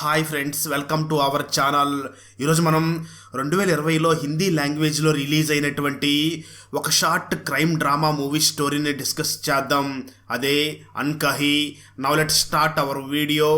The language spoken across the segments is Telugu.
Hi friends welcome to our channel ఈరోజు మనం రెండు వేల ఇరవైలో హిందీ లాంగ్వేజ్లో రిలీజ్ అయినటువంటి ఒక షార్ట్ క్రైమ్ డ్రామా మూవీ స్టోరీని డిస్కస్ చేద్దాం. అదే Ankahi. Now let start our video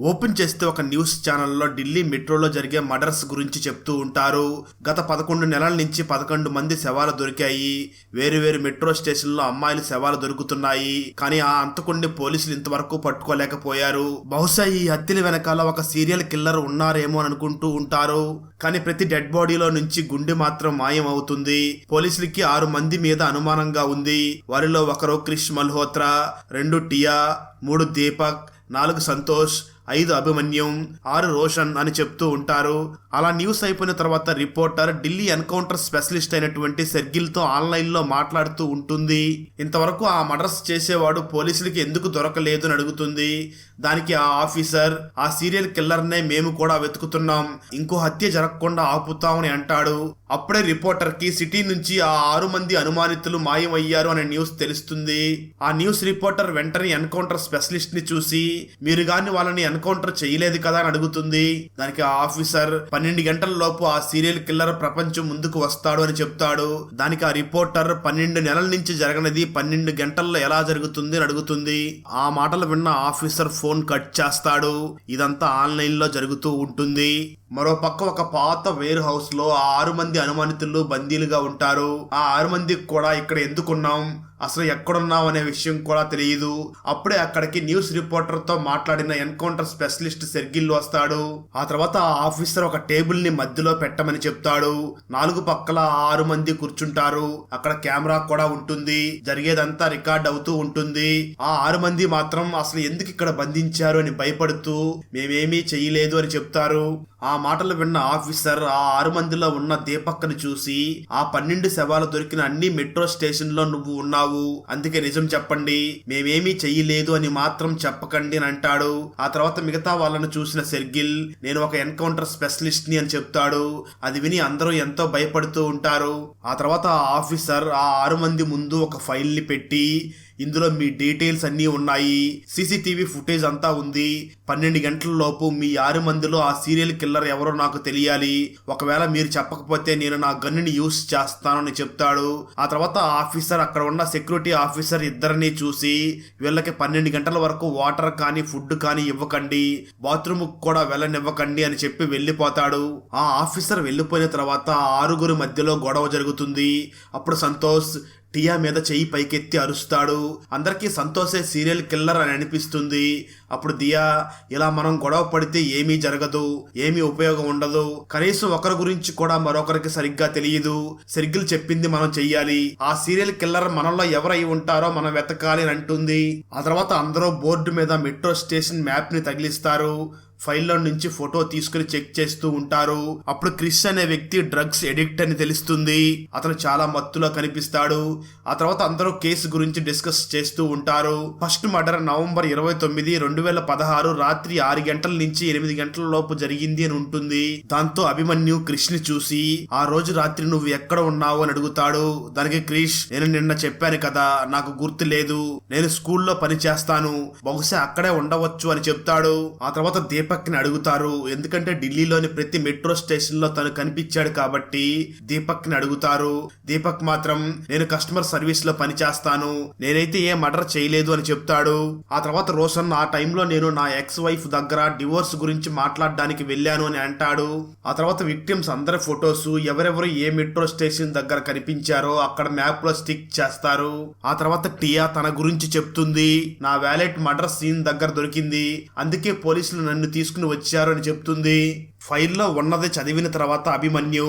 open చేస్తే ఒక న్యూస్ ఛానల్లో ఢిల్లీ మెట్రోలో జరిగే మర్డర్స్ గురించి చెప్తూ ఉంటారు. గత పదకొండు నెలల నుంచి పదకొండు మంది శవాలు దొరికాయి. వేరు వేరు మెట్రో స్టేషన్లో అమ్మాయిలు శవాలు దొరుకుతున్నాయి. కానీ ఆ అంతకుండి పోలీసులు ఇంతవరకు పట్టుకోలేకపోయారు. బహుశా ఈ హత్యల వెనకాల ఒక సీరియల్ కిల్లర్ ఉన్నారేమో అని అనుకుంటూ ఉంటారు. కానీ ప్రతి డెడ్ బాడీలో నుంచి గుండె మాత్రం మాయం అవుతుంది. పోలీసులకి ఆరు మంది మీద అనుమానంగా ఉంది. వారిలో ఒకరు క్రిష్ మల్హోత్రా రెండు టియా మూడు దీపక్ నాలుగు సంతోష్ ఐదు అభిమన్యం ఆరు రోషన్ అని చెప్తూ ఉంటారు. అలా న్యూస్ అయిపోయిన తర్వాత రిపోర్టర్ ఢిల్లీ ఎన్కౌంటర్ స్పెషలిస్ట్ అయినటువంటి సెర్గిల్తో ఆన్లైన్లో మాట్లాడుతూ ఉంటుంది. ఇంతవరకు ఆ మర్డర్స్ చేసేవాడు పోలీసులకి ఎందుకు దొరకలేదు అని అడుగుతుంది. దానికి ఆ ఆఫీసర్ ఆ సీరియల్ కిల్లర్నే మేము కూడా వెతుకుతున్నాం. ఇంకో హత్య జరగకుండా ఆపుతామని అంటాడు. అప్పుడే రిపోర్టర్కి సిటీ నుంచి ఆ ఆరు మంది అనుమానితులు మాయమయ్యారు అనే న్యూస్ తెలుస్తుంది. ఆ న్యూస్ రిపోర్టర్ వెంటనే ఎన్కౌంటర్ స్పెషలిస్ట్ని చూసి మీరు గాని వాళ్ళని ఎన్కౌంటర్ చేయలేదు కదా అని అడుగుతుంది. దానికి ఆ ఆఫీసర్ పన్నెండు గంటల లోపు ఆ సీరియల్ కిల్లర్ ప్రపంచం ముందుకు వస్తాడు అని చెప్తాడు. దానికి ఆ రిపోర్టర్ పన్నెండు నెలల నుంచి జరగనిది పన్నెండు గంటల్లో ఎలా జరుగుతుంది అని అడుగుతుంది. ఆ మాటలు విన్న ఆఫీసర్ ఫోన్ కట్ చేస్తాడు. ఇదంతా ఆన్లైన్లో జరుగుతూ ఉంటుంది. మరో పక్క ఒక పాత వేర్ హౌస్లో ఆ ఆరు మంది అనుమానితులు బందీలుగా ఉంటారు. ఆ ఆరు మందికి కూడా ఇక్కడ ఎందుకున్నాం? అసలు ఎక్కడున్నాం అనే విషయం కూడా తెలియదు. అప్పుడే అక్కడికి న్యూస్ రిపోర్టర్తో మాట్లాడిన ఎన్కౌంటర్ స్పెషలిస్ట్ సెర్గిల్ వస్తాడు. ఆ తర్వాత ఆ ఆఫీసర్ ఒక టేబుల్ని మధ్యలో పెట్టమని చెప్తాడు. నాలుగు పక్కల ఆరు మంది కూర్చుంటారు. అక్కడ కెమెరా కూడా ఉంటుంది. జరిగేదంతా రికార్డ్ అవుతూ ఉంటుంది. ఆ ఆరు మంది మాత్రం అసలు ఎందుకు ఇక్కడ బంధించారు అని భయపడుతూ మేమేమీ చెయ్యలేదు అని చెప్తారు. ఆ మాటలు విన్న ఆఫీసర్ ఆ ఆరు మందిలో ఉన్న దీపక్కను చూసి ఆ పన్నెండు శవాలు దొరికిన అన్ని మెట్రో స్టేషన్లో నువ్వు ఉన్నావు. అందుకే నిజం చెప్పండి. మేమేమీ చెయ్యలేదు అని మాత్రం చెప్పకండి అని అంటాడు. ఆ తర్వాత మిగతా వాళ్ళను చూసిన సెర్గిల్ నేను ఒక ఎన్కౌంటర్ స్పెషలిస్ట్ని అని చెప్తాడు. అది విని అందరూ ఎంతో భయపడుతూ ఉంటారు. ఆ తర్వాత ఆ ఆఫీసర్ ఆ ఆరు మంది ముందు ఒక ఫైల్ని పెట్టి ఇందులో మీ డీటెయిల్స్ అన్నీ ఉన్నాయి. సీసీటీవీ ఫుటేజ్ అంతా ఉంది. పన్నెండు గంటల లోపు మీ ఆరు మందిలో ఆ సీరియల్ కిల్లర్ ఎవరో నాకు తెలియాలి. ఒకవేళ మీరు చెప్పకపోతే నేను నా గన్నుని యూస్ చేస్తానని చెప్తాడు. ఆ తర్వాత ఆ ఆఫీసర్ అక్కడ ఉన్న సెక్యూరిటీ ఆఫీసర్ ఇద్దరిని చూసి వీళ్ళకి పన్నెండు గంటల వరకు వాటర్ కానీ ఫుడ్ కానీ ఇవ్వకండి. బాత్రూమ్ కూడా వెళ్ళనివ్వకండి అని చెప్పి వెళ్ళిపోతాడు. ఆ ఆఫీసర్ వెళ్ళిపోయిన తర్వాత ఆ ఆరుగురు మధ్యలో గొడవ జరుగుతుంది. అప్పుడు సంతోష్ టియా మీద చెయ్యి పైకెత్తి అరుస్తాడు. అందరికీ సంతోషే సీరియల్ కిల్లర్ అని అనిపిస్తుంది. అప్పుడు దియా ఇలా మనం గొడవ పడితే ఏమీ జరగదు ఏమీ ఉపయోగం ఉండదు. కనీసం ఒకరి గురించి కూడా మరొకరికి సరిగ్గా తెలియదు. సరిగ్గిల్ చెప్పింది మనం చెయ్యాలి. ఆ సీరియల్ కిల్లర్ మనలో ఎవరై ఉంటారో మనం వెతకాలి అని అంటుంది. ఆ తర్వాత అందరూ బోర్డు మీద మెట్రో స్టేషన్ మ్యాప్ని తగిలిస్తారు. ఫైల్లో నుంచి ఫోటో తీసుకుని చెక్ చేస్తూ ఉంటారు. అప్పుడు క్రిస్ అనే వ్యక్తి డ్రగ్స్ ఎడిక్ట్ అని తెలుస్తుంది. అతను చాలా మత్తులో కనిపిస్తాడు. ఆ తర్వాత అందరూ కేసు గురించి డిస్కస్ చేస్తూ ఉంటారు. ఫస్ట్ మర్డర్ నవంబర్ ఇరవై తొమ్మిది రెండు వేల పదహారు రాత్రి ఆరు గంటల నుంచి ఎనిమిది గంటల లోపు జరిగింది అని ఉంటుంది. దాంతో అభిమన్యు క్రిష్ని చూసి ఆ రోజు రాత్రి నువ్వు ఎక్కడ ఉన్నావు? అని అడుగుతాడు. దానికి క్రిష్ నేను నిన్న చెప్పాను కదా నాకు గుర్తు లేదు. నేను స్కూల్లో పని చేస్తాను. బహుశా అక్కడే ఉండవచ్చు అని చెప్తాడు. ఆ తర్వాత దీప ని అడుగుతారు. ఎందుకంటే ఢిల్లీలోని ప్రతి మెట్రో స్టేషన్లో తను కనిపించాడు కాబట్టి దీపక్ని అడుగుతారు. దీపక్ మాత్రం నేను కస్టమర్ సర్వీస్లో పని చేస్తాను నేనైతే ఏ మర్డర్ చేయలేదు అని చెప్తాడు. ఆ తర్వాత రోషన్ ఆ టైంలో నేను నా ఎక్స్ వైఫ్ దగ్గర డివోర్స్ గురించి మాట్లాడడానికి వెళ్ళాను అని అంటాడు. ఆ తర్వాత విక్టిమ్స్ అందరి ఫొటోస్ ఎవరెవరు ఏ మెట్రో స్టేషన్ దగ్గర కనిపించారో అక్కడ మ్యాప్లో స్టిక్ చేస్తారు. ఆ తర్వాత టియా తన గురించి చెప్తుంది నా వ్యాలెట్ మర్డర్ సీన్ దగ్గర దొరికింది. అందుకే పోలీసులు నన్ను తీసుకుని వచ్చారు అని చెప్తుంది. ఫైల్లో ఉన్నది చదివిన తర్వాత అభిమన్యు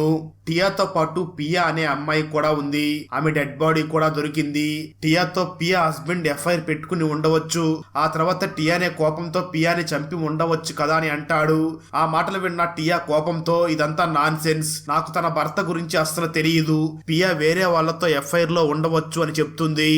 టియాతో పాటు పియా అనే అమ్మాయి కూడా ఉంది. ఆమె డెడ్ బాడీ కూడా దొరికింది. టియాతో పియా హస్బెండ్ ఎఫ్ఐఆర్ పెట్టుకుని ఉండవచ్చు. ఆ తర్వాత టియానే కోపంతో పియాని చంపి ఉండవచ్చు కదా అని అంటాడు. ఆ మాటలు విన్న టియా కోపంతో ఇదంతా నాన్ సెన్స్ నాకు తన భర్త గురించి అస్సలు తెలియదు పియా వేరే వాళ్ళతో ఎఫ్ఐఆర్లో ఉండవచ్చు అని చెప్తుంది.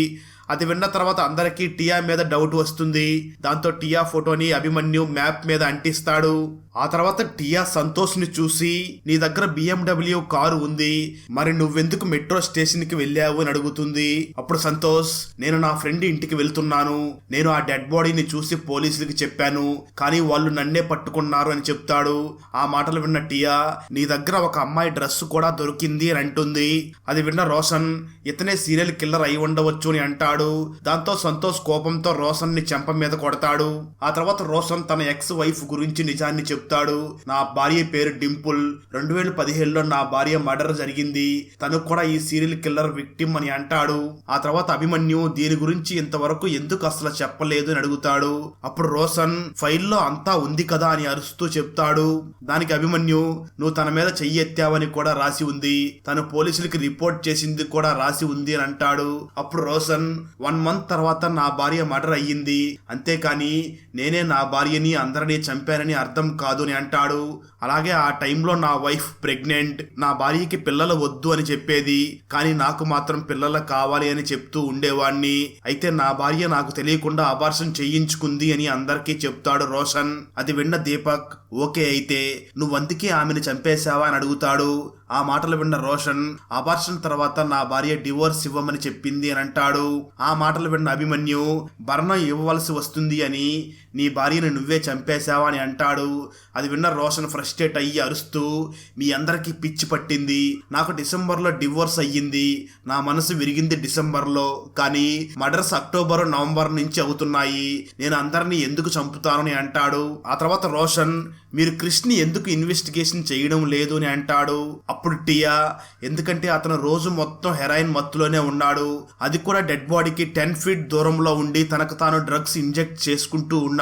అది విన్న తర్వాత అందరికీ టియా మీద డౌట్ వస్తుంది. దాంతో టియా ఫోటోని అభిమన్యు మ్యాప్ మీద అంటిస్తాడు. ఆ తర్వాత టియా సంతోష్ని చూసి నీ దగ్గర బిఎండబ్ల్యూ కారు ఉంది. మరి నువ్వెందుకు మెట్రో స్టేషన్కి వెళ్ళావు? అని అడుగుతుంది. అప్పుడు సంతోష్ నేను నా ఫ్రెండ్ ఇంటికి వెళ్తున్నాను. నేను ఆ డెడ్ బాడీని చూసి పోలీసులకి చెప్పాను. కానీ వాళ్ళు నన్నే పట్టుకున్నారు అని చెప్తాడు. ఆ మాటలు విన్న టియా నీ దగ్గర ఒక అమ్మాయి డ్రెస్ కూడా దొరికింది అని అంటుంది. అది విన్న రోషన్ ఇతనే సీరియల్ కిల్లర్ అయి ఉండవచ్చు అని అంటాడు. దాంతో సంతోష్ కోపంతో రోషన్ని చెంప మీద కొడతాడు. ఆ తర్వాత రోషన్ తన ఎక్స్ వైఫ్ గురించి నిజాన్ని చెప్తాడు. నా భార్య పేరు డింపుల్. రెండు వేల పదిహేడులో నా భార్య మర్డర్ జరిగింది. తను కూడా ఈ సీరియల్ కిల్లర్ విక్టిమ్ అని అంటాడు. ఆ తర్వాత అభిమన్యు దీని గురించి ఇంతవరకు ఎందుకు అసలు చెప్పలేదు అని అడుగుతాడు. అప్పుడు రోషన్ ఫైల్లో అంతా ఉంది కదా అని అరుస్తూ చెప్తాడు. దానికి అభిమన్యు నువ్వు తన మీద చెయ్యి ఎత్తావని కూడా రాసి ఉంది. తను పోలీసులకి రిపోర్ట్ చేసింది కూడా రాసి ఉంది అని అంటాడు. అప్పుడు రోషన్ వన్ మంత్ తర్వాత నా భార్య మర్డర్ అయ్యింది. అంతేకాని నేనే నా భార్యని అందరినీ చంపానని అర్థం కాదు అని అంటాడు. అలాగే ఆ టైంలో నా వైఫ్ ప్రెగ్నెంట్. నా భార్యకి పిల్లలు వద్దు అని చెప్పేది. కానీ నాకు మాత్రం పిల్లలు కావాలి అని చెప్తూ ఉండేవాణ్ణి. అయితే నా భార్య నాకు తెలియకుండా అబార్షన్ చేయించుకుంది అని అందరికీ చెప్తాడు రోషన్. అది విన్న దీపక్ ఓకే అయితే నువ్వు అందుకే ఆమెను చంపేశావా? అని అడుగుతాడు. ఆ మాటలు విన్న రోషన్ అబార్షన్ తర్వాత నా భార్య డివోర్స్ ఇవ్వమని చెప్పింది అని అంటాడు. ఆ మాటలు విన్న అభిమన్యు భరణం ఇవ్వవలసి వస్తుంది అని నీ భార్యను నువ్వే చంపేశావా అని అంటాడు. అది విన్న రోషన్ ఫ్రస్ట్రేట్ అయ్యి అరుస్తూ మీ అందరికీ పిచ్చి పట్టింది. నాకు డిసెంబర్లో డివోర్స్ అయ్యింది. నా మనసు విరిగింది డిసెంబర్లో. కానీ మర్డర్స్ అక్టోబర్ నవంబర్ నుంచి అవుతున్నాయి. నేను అందరినీ ఎందుకు చంపుతానని అంటాడు. ఆ తర్వాత రోషన్ మీరు క్రిష్ని ఎందుకు ఇన్వెస్టిగేషన్ చేయడం లేదు? అని అంటాడు. అప్పుడు టియా ఎందుకంటే అతను రోజు మొత్తం హెరాయిన్ మత్తులోనే ఉన్నాడు. అది కూడా డెడ్ బాడీకి టెన్ ఫీట్ దూరంలో ఉండి తనకు తాను డ్రగ్స్ ఇంజెక్ట్ చేసుకుంటూ ఉన్నాడు.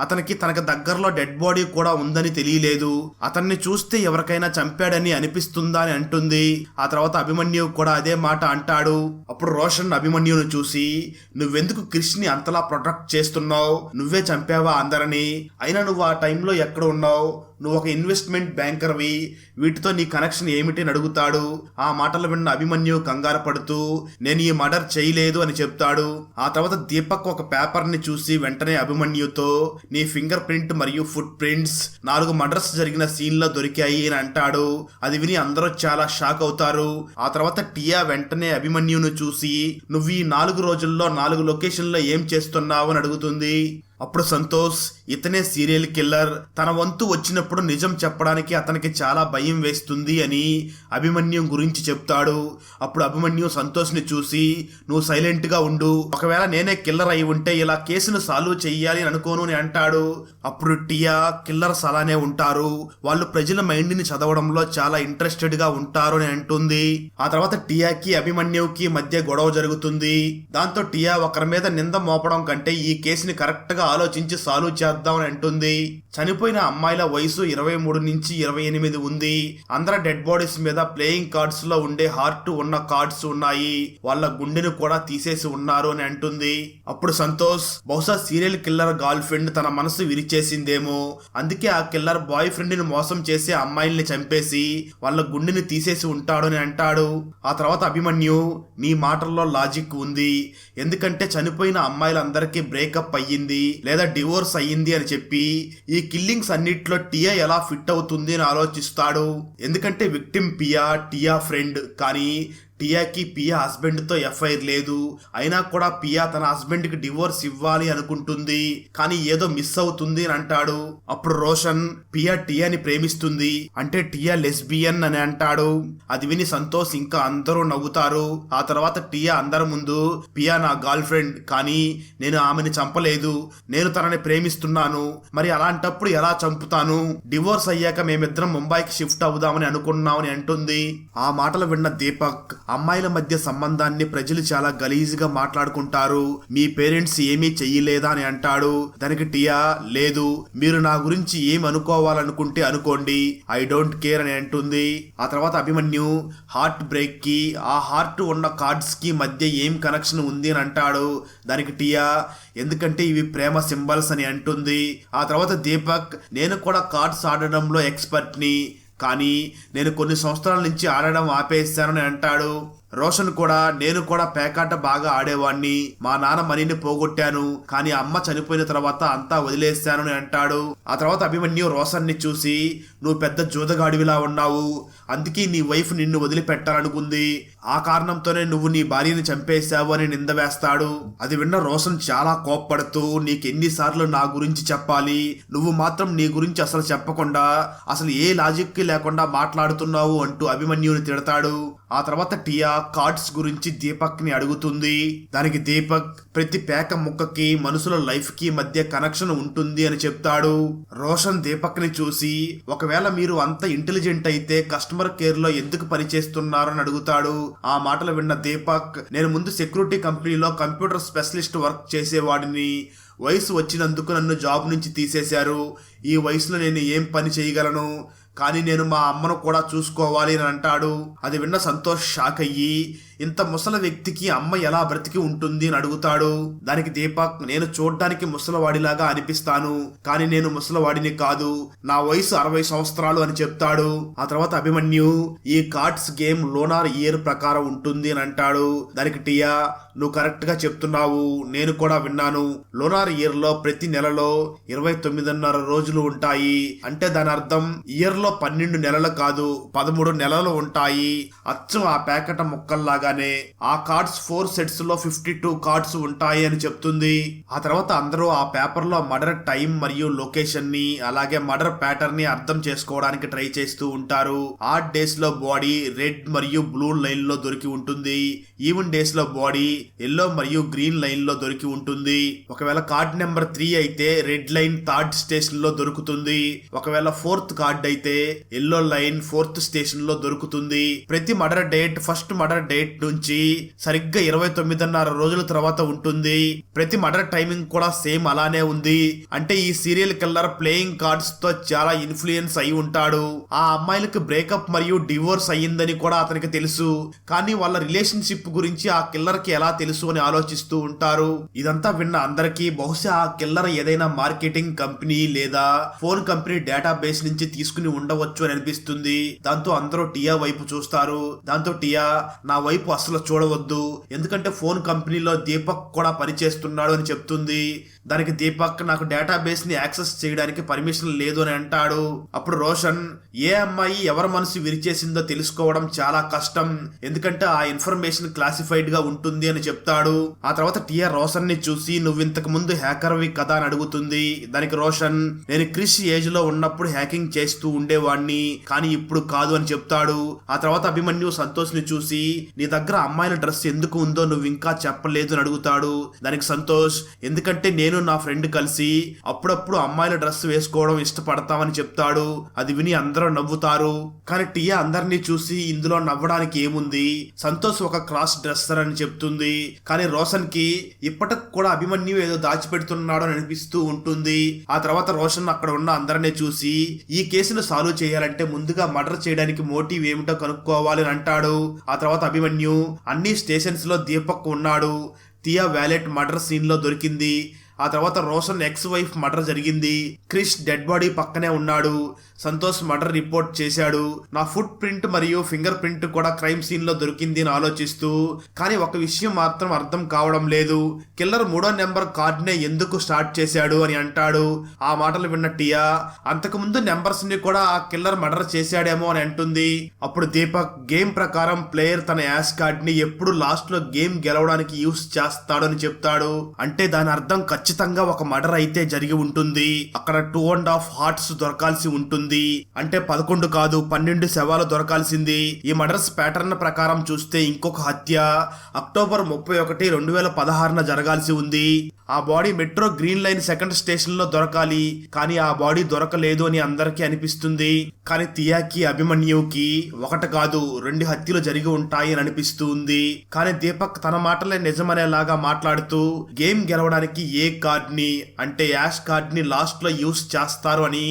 అతనికి తనకు దగ్గరలో డెడ్ బాడీ కూడా ఉందని తెలియలేదు. అతన్ని చూస్తే ఎవరికైనా చంపాడని అనిపిస్తుందా అని అంటుంది. ఆ తర్వాత అభిమన్యు కూడా అదే మాట అంటాడు. అప్పుడు రోషన్ అభిమన్యును చూసి నువ్వెందుకు క్రిష్ని అంతలా ప్రొటెక్ట్ చేస్తున్నావు? నువ్వే చంపావా అందరినీ? అయినా నువ్వు ఆ టైంలో ఎక్కడ ఉన్నావు? నువ్వు ఒక ఇన్వెస్ట్మెంట్ బ్యాంకర్వి వీటితో నీ కనెక్షన్ ఏమిటి అని అడుగుతాడు. ఆ మాటలు విన్న అభిమన్యు కంగారు పడుతూ నేను ఈ మర్డర్ చేయలేదు అని చెప్తాడు. ఆ తర్వాత దీపక్ ఒక పేపర్ని చూసి వెంటనే అభిమన్యుతో నీ ఫింగర్ ప్రింట్ మరియు ఫుట్ ప్రింట్స్ నాలుగు మర్డర్స్ జరిగిన సీన్లో దొరికాయి అని అంటాడు. అది విని అందరూ చాలా షాక్ అవుతారు. ఆ తర్వాత టియా వెంటనే అభిమన్యును చూసి నువ్వు ఈ నాలుగు రోజుల్లో నాలుగు లొకేషన్లో ఏం చేస్తున్నావు అని అడుగుతుంది. అప్పుడు సంతోష్ ఇతనే సీరియల్ కిల్లర్ తన వంతు వచ్చినప్పుడు నిజం చెప్పడానికి అతనికి చాలా భయం వేస్తుంది అని అభిమన్యం గురించి చెప్తాడు. అప్పుడు అభిమన్యు సంతోష్ని చూసి నువ్వు సైలెంట్గా ఉండు. ఒకవేళ నేనే కిల్లర్ అయి ఉంటే ఇలా కేసును సాల్వ్ చెయ్యాలి అని అనుకోను అని అంటాడు. అప్పుడు టియా కిల్లర్స్ అలానే ఉంటారు. వాళ్ళు ప్రజల మైండ్ని చదవడంలో చాలా ఇంట్రెస్టెడ్గా ఉంటారు అని అంటుంది. ఆ తర్వాత టియాకి అభిమన్యుకి మధ్య గొడవ జరుగుతుంది. దాంతో టియా ఒకరి మీద నింద మోపడం కంటే ఈ కేసుని కరెక్ట్గా ఆలోచించి సాల్వ్ చేద్దామని అంటుంది. చనిపోయిన అమ్మాయిల వయసు ఇరవై మూడు నుంచి ఇరవై ఎనిమిది ఉంది. అందరి డెడ్ బాడీస్ మీద ప్లేయింగ్ కార్డ్స్లో ఉండే హార్ట్ ఉన్న కార్డ్స్ ఉన్నాయి. వాళ్ళ గుండెను కూడా తీసేసి ఉన్నారు అని అంటుంది. అప్పుడు సంతోష్ బహుశా సీరియల్ కిల్లర్ గర్ల్ ఫ్రెండ్ తన మనసు విరిచేసిందేమో. అందుకే ఆ కిల్లర్ బాయ్ ఫ్రెండ్ని మోసం చేసి అమ్మాయిల్ని చంపేసి వాళ్ళ గుండెని తీసేసి ఉంటాడు అని అంటాడు. ఆ తర్వాత అభిమన్యు నీ మాటల్లో లాజిక్ ఉంది. ఎందుకంటే చనిపోయిన అమ్మాయిలందరికీ బ్రేకప్ అయ్యింది. లేదా డివోర్స్ అయ్యింది అని చెప్పి ఈ కిల్లింగ్స్ అన్నిట్లో టియా ఎలా ఫిట్ అవుతుంది అని ఆలోచిస్తాడు. ఎందుకంటే విక్టిమ్ పియా టియా ఫ్రెండ్. కానీ టియాకి పియా హస్బెండ్తో ఎఫ్ఐఆర్ లేదు. అయినా కూడా పియా తన హస్బెండ్కి డివోర్స్ ఇవ్వాలి అనుకుంటుంది. కానీ ఏదో మిస్ అవుతుంది అని అంటాడు. అప్పుడు రోషన్ పియా టియాని ప్రేమిస్తుంది. అంటే టియా లెస్బియన్ అని అంటాడు. అది విని సంతోష్ ఇంకా అందరూ నవ్వుతారు. ఆ తర్వాత టియా అందరి ముందు పియా నా గర్ల్ ఫ్రెండ్ కానీ నేను ఆమెని చంపలేదు. నేను తనని ప్రేమిస్తున్నాను. మరి అలాంటప్పుడు ఎలా చంపుతాను? డివోర్స్ అయ్యాక మేమిద్దరం ముంబైకి షిఫ్ట్ అవుదామని అనుకున్నామని అంటుంది. ఆ మాటలు విన్న దీపక్ అమ్మాయిల మధ్య సంబంధాన్ని ప్రజలు చాలా గలీజ్గా మాట్లాడుకుంటారు. మీ పేరెంట్స్ ఏమీ చెయ్యలేదా అని అంటాడు. దానికి టియా లేదు మీరు నా గురించి ఏం అనుకోవాలనుకుంటే అనుకోండి. ఐ డోంట్ కేర్ అని అంటుంది. ఆ తర్వాత అభిమన్యు హార్ట్ బ్రేక్కి ఆ హార్ట్ ఉన్న కార్డ్స్కి మధ్య ఏం కనెక్షన్ ఉంది అని అంటాడు. దానికి టియా ఎందుకంటే ఇవి ప్రేమ సింబల్స్ అని అంటుంది. ఆ తర్వాత దీపక్ నేను కూడా కార్డ్స్ ఆడడంలో ఎక్స్పర్ట్ని కానీ నేను కొన్ని సంవత్సరాల నుంచి ఆడడం ఆపేస్తానని అంటాడు. రోషన్ కూడా నేను కూడా పేకాట బాగా ఆడేవాణ్ణి. మా నాన్న మనీని పోగొట్టాను. కానీ అమ్మ చనిపోయిన తర్వాత అంతా వదిలేస్తాను అని అంటాడు. ఆ తర్వాత అభిమన్యు రోషన్ని చూసి నువ్వు పెద్ద జూదగాడివిలా ఉన్నావు. అందుకే నీ వైఫ్ నిన్ను వదిలిపెట్టాలనుకుంది. ఆ కారణంతోనే నువ్వు నీ భార్యని చంపేశావు అని నింద వేస్తాడు. అది విన్న రోషన్ చాలా కోప్పడుతూ నీకెన్నిసార్లు నా గురించి చెప్పాలి. నువ్వు మాత్రం నీ గురించి అసలు చెప్పకుండా అసలు ఏ లాజిక్ లేకుండా మాట్లాడుతున్నావు అంటూ అభిమన్యుని తిడతాడు. ఆ తర్వాత టియా కార్డ్స్ గురించి దీపక్ని అడుగుతుంది. దానికి దీపక్ ప్రతి పేక ముక్కకి మనుషుల లైఫ్కి మధ్య కనెక్షన్ ఉంటుంది అని చెప్తాడు. రోషన్ దీపక్ని చూసి ఒకవేళ మీరు అంత ఇంటెలిజెంట్ అయితే కస్టమర్ కేర్లో ఎందుకు పనిచేస్తున్నారని అడుగుతాడు. ఆ మాటలు విన్న దీపక్ నేను ముందు సెక్యూరిటీ కంపెనీలో కంప్యూటర్ స్పెషలిస్ట్ వర్క్ చేసేవాడిని. వయసు వచ్చినందుకు నన్ను జాబ్ నుంచి తీసేశారు. ఈ వయసులో నేను ఏం పని చేయగలను? కానీ నేను మా అమ్మను కూడా చూసుకోవాలి అని అంటాడు. అది విన్న సంతోష్ షాక్ అయ్యి ఇంత ముసల వ్యక్తికి అమ్మ ఎలా బ్రతికి ఉంటుంది అని అడుగుతాడు. దానికి దీపక్ నేను చూడ్డానికి ముసలవాడిలాగా అనిపిస్తాను కానీ నేను ముసలవాడిని కాదు. నా వయసు అరవై సంవత్సరాలు అని చెప్తాడు. ఆ తర్వాత అభిమన్యు ఈ కార్డ్స్ గేమ్ లోనార్ ఇయర్ ప్రకారం ఉంటుంది అని అంటాడు. దానికి టియా నువ్వు కరెక్ట్గా చెప్తున్నావు నేను కూడా విన్నాను. లోనార్ ఇయర్లో ప్రతి నెలలో ఇరవై తొమ్మిదిన్నర రోజులు ఉంటాయి. అంటే దాని అర్థం ఇయర్లో పన్నెండు నెలలు కాదు పదమూడు నెలలు ఉంటాయి. అచ్చం ఆ ప్యాకెట్ ముక్కల్లాగా రాగానే ఆ కార్డ్స్ ఫోర్ సెట్స్లో ఫిఫ్టీ టూ కార్డ్స్ ఉంటాయి అని చెప్తుంది. ఆ తర్వాత అందరూ ఆ పేపర్లో మర్డర్ టైం మరియు లొకేషన్ని అలాగే మర్డర్ ప్యాటర్న్ని అర్థం చేసుకోవడానికి ట్రై చేస్తూ ఉంటారు. ఆడ్ డేస్లో బాడీ రెడ్ మరియు బ్లూ లైన్లో దొరికి ఉంటుంది. ఈవెన్ డేస్లో బాడీ ఎల్లో మరియు గ్రీన్ లైన్లో దొరికి ఉంటుంది. ఒకవేళ కార్డ్ నెంబర్ త్రీ అయితే రెడ్ లైన్ థర్డ్ స్టేషన్లో దొరుకుతుంది. ఒకవేళ ఫోర్త్ కార్డ్ అయితే ఎల్లో లైన్ ఫోర్త్ స్టేషన్లో దొరుకుతుంది. ప్రతి murder date first murder date నుంచి సరిగ్గా ఇరవై తొమ్మిదిన్నర రోజుల తర్వాత ఉంటుంది. ప్రతి మర్డర్ టైమింగ్ కూడా సేమ్ అలానే ఉంది. అంటే ఈ సీరియల్ కిల్లర్ ప్లేయింగ్ కార్డ్స్తో చాలా ఇన్ఫ్లుయెన్స్ అయి ఉంటాడు. ఆ అమ్మాయిలకు బ్రేకప్ మరియు డివోర్స్ అయ్యిందని కూడా అతనికి తెలుసు. కానీ వాళ్ళ రిలేషన్షిప్ గురించి ఆ కిల్లర్కి ఎలా తెలుసు అని ఆలోచిస్తూ ఉంటారు. ఇదంతా విన్న అందరికీ బహుశా ఆ కిల్లర్ ఏదైనా మార్కెటింగ్ కంపెనీ లేదా ఫోన్ కంపెనీ డేటాబేస్ నుంచి తీసుకుని ఉండవచ్చు అని అనిపిస్తుంది. దాంతో అందరూ టియా వైపు చూస్తారు. దాంతో టియా నా వైపు అసలు చూడవద్దు. ఎందుకంటే ఫోన్ కంపెనీలో దీపక్ కూడా పనిచేస్తున్నాడు అని చెప్తుంది. దానికి దీపక్ నాకు డేటాబేస్ని యాక్సెస్ చేయడానికి పర్మిషన్ లేదు అని అంటాడు. అప్పుడు రోషన్ ఏ అమ్మాయి ఎవరి మనసు విరిచేసిందో తెలుసుకోవడం చాలా కష్టం. ఎందుకంటే ఆ ఇన్ఫర్మేషన్ క్లాసిఫైడ్గా ఉంటుంది అని చెప్తాడు. ఆ తర్వాత టిఆర్ రోషన్ని చూసి నువ్వు ఇంతకు ముందు హ్యాకర్వి కదా అని అడుగుతుంది. దానికి రోషన్ నేను క్రిష్ ఏజ్లో ఉన్నప్పుడు హ్యాకింగ్ చేస్తూ ఉండేవాడిని కానీ ఇప్పుడు కాదు అని చెప్తాడు. ఆ తర్వాత అభిమన్యు సంతోష్ని చూసి నీ దగ్గర అమ్మాయిల డ్రెస్ ఎందుకు ఉందో నువ్వు ఇంకా చెప్పలేదు అని అడుగుతాడు. దానికి సంతోష్ ఎందుకంటే నేను నా ఫ్రెండ్ కలిసి అప్పుడప్పుడు అమ్మాయిల డ్రెస్ వేసుకోవడం ఇష్టపడతామని చెప్తాడు. అది విని అందరూ నవ్వుతారు. కానీ టియా అందరినీ చూసి ఇందులో నవ్వడానికి ఏముంది? సంతోష్ ఒక క్రాస్ డ్రెస్సర్ అని చెప్తుంది. కానీ రోషన్కి ఇప్పటికి కూడా అభిమన్యు ఏదో దాచిపెడుతున్నాడు అని అనిపిస్తూ ఉంటుంది. ఆ తర్వాత రోషన్ అక్కడ ఉన్న అందరినీ చూసి ఈ కేసును సాల్వ్ చేయాలంటే ముందుగా మర్డర్ చేయడానికి మోటివ్ ఏమిటో కనుక్కోవాలి అని అంటాడు. ఆ తర్వాత అభిమన్యు అన్ని స్టేషన్స్లో దీపక్ ఉన్నాడు. తియా వ్యాలెట్ మర్డర్ సీన్లో దొరికింది. ఆ తర్వాత రోషన్ ఎక్స్ వైఫ్ మర్డర్ జరిగింది. క్రిష్ డెడ్ బాడీ పక్కనే ఉన్నాడు. సంతోష్ మర్డర్ రిపోర్ట్ చేశాడు. నా ఫుట్ ప్రింట్ మరియు ఫింగర్ ప్రింట్ కూడా క్రైమ్ సీన్లో దొరికింది అని ఆలోచిస్తూ కానీ ఒక విషయం మాత్రం అర్థం కావడం లేదు. కిల్లర్ మూడో నెంబర్ కార్డ్ నే ఎందుకు స్టార్ట్ చేశాడు అని అంటాడు. ఆ మాటలు విన్న టియా అంతకుముందు నెంబర్స్ని కూడా ఆ కిల్లర్ మర్డర్ చేశాడేమో అని అంటుంది. అప్పుడు దీపక్ గేమ్ ప్రకారం ప్లేయర్ తన యాస్ కార్డ్ని ఎప్పుడు లాస్ట్లో గేమ్ గెలవడానికి యూస్ చేస్తాడు అని చెప్తాడు. అంటే దాని అర్థం ఖచ్చితంగా ఒక మర్డర్ అయితే జరిగి ఉంటుంది. అక్కడ టూ అండ్ హాఫ్ హార్ట్స్ దొరకాల్సి ఉంటుంది. అంటే పదకొండు కాదు పన్నెండు శవాలు దొరకాల్సింది. ఈ మర్డర్స్ ప్యాటర్న్ ప్రకారం చూస్తే ఇంకొక హత్య. అక్టోబర్ ముప్పై ఒకటి రెండు వేల పదహారున జరగాల్సి ఉంది. ఆ body metro green line second స్టేషన్లో దొరకాలి. కానీ ఆ బాడీ దొరకలేదు అని అందరికీ అనిపిస్తుంది. కానీ తియాకి అభిమన్యుకి ఒకటి కాదు రెండు హత్యలు జరిగి ఉంటాయి అని అనిపిస్తుంది. కానీ దీపక్ తన మాటలే నిజమనేలాగా మాట్లాడుతూ గేమ్ గెలవడానికి ఏ కార్డ్ని అంటే యాష్ కార్డ్ని లాస్ట్లో యూస్ చేస్తారు అని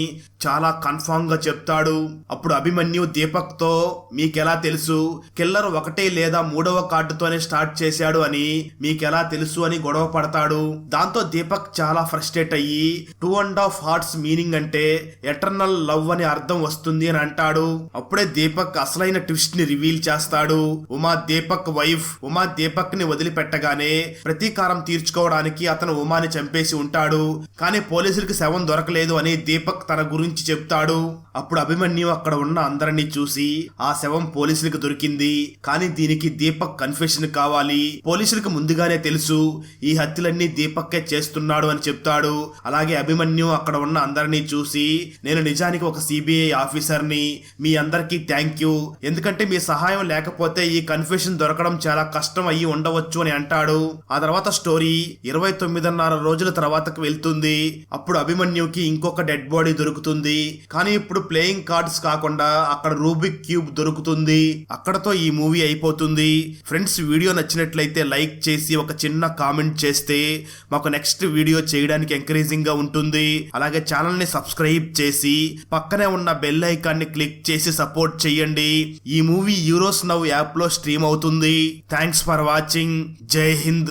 చాలా కన్ఫామ్గా చెప్తాడు. అప్పుడు అభిమన్యు దీపక్తో మీకెలా తెలుసు కిల్లర్ ఒకటే లేదా మూడవ కార్డుతోనే స్టార్ట్ చేశాడు అని మీకెలా తెలుసు అని గొడవ పడతాడు. దాంతో దీపక్ చాలా ఫ్రస్ట్రేట్ అయ్యి two and half hearts meaning అంటే ఎటర్నల్ లవ్ అని అర్థం వస్తుంది వస్తుంది అని అంటాడు. అప్పుడే దీపక్ అసలైన ట్విస్ట్ని రివీల్ చేస్తాడు. ఉమా దీపక్ వైఫ్ ఉమా దీపక్ని వదిలిపెట్టగానే ప్రతీకారం తీర్చుకోవడానికి అతను ఉమాని చంపేసి ఉంటాడు. కానీ పోలీసులకి శవం దొరకలేదు అని దీపక్ తన గురించి చెప్తాడు. అప్పుడు అభిమన్యు అక్కడ ఉన్న అందరినీ చూసి ఆ శవం పోలీసులకు దొరికింది. కానీ దీనికి దీపక్ కన్ఫెషన్ కావాలి. పోలీసులకు ముందుగానే తెలుసు ఈ హత్యలన్నీ దీపక్కే చేస్తున్నాడు అని చెప్తాడు. అలాగే అభిమన్యు అక్కడ ఉన్న అందరినీ చూసి నేను నిజానికి ఒక సిబిఐ ఆఫీసర్ని మీ అందరికీ థ్యాంక్ యూ ఎందుకంటే మీ సహాయం లేకపోతే ఈ కన్ఫ్యూషన్ దొరకడం చాలా కష్టం అయ్యి ఉండవచ్చు అని అంటాడు. ఆ తర్వాత స్టోరీ ఇరవై తొమ్మిదిన్నర రోజుల తర్వాతకు వెళ్తుంది. అప్పుడు అభిమన్యుకి ఇంకొక డెడ్ బాడీ దొరుకుతుంది. కానీ ఇప్పుడు ప్లేయింగ్ కార్డ్స్ కాకుండా అక్కడ రూబిక్ క్యూబ్ దొరుకుతుంది. అక్కడతో ఈ మూవీ అయిపోతుంది. ఫ్రెండ్స్ వీడియో నచ్చినట్లయితే లైక్ చేసి ఒక చిన్న కామెంట్ చేస్తే మాకు నెక్స్ట్ వీడియో చేయడానికి ఎంకరేజింగ్గా ఉంటుంది. అలాగే ఛానల్ని సబ్స్క్రైబ్ చేసి పక్కనే ఉన్న బెల్ ఐకాన్ క్లిక్ చేసి సపోర్ట్ చేయండి. ఈ మూవీ యూరోస్ నవ్ యాప్లో స్ట్రీమ్ అవుతుంది. Thanks for watching Jai Hind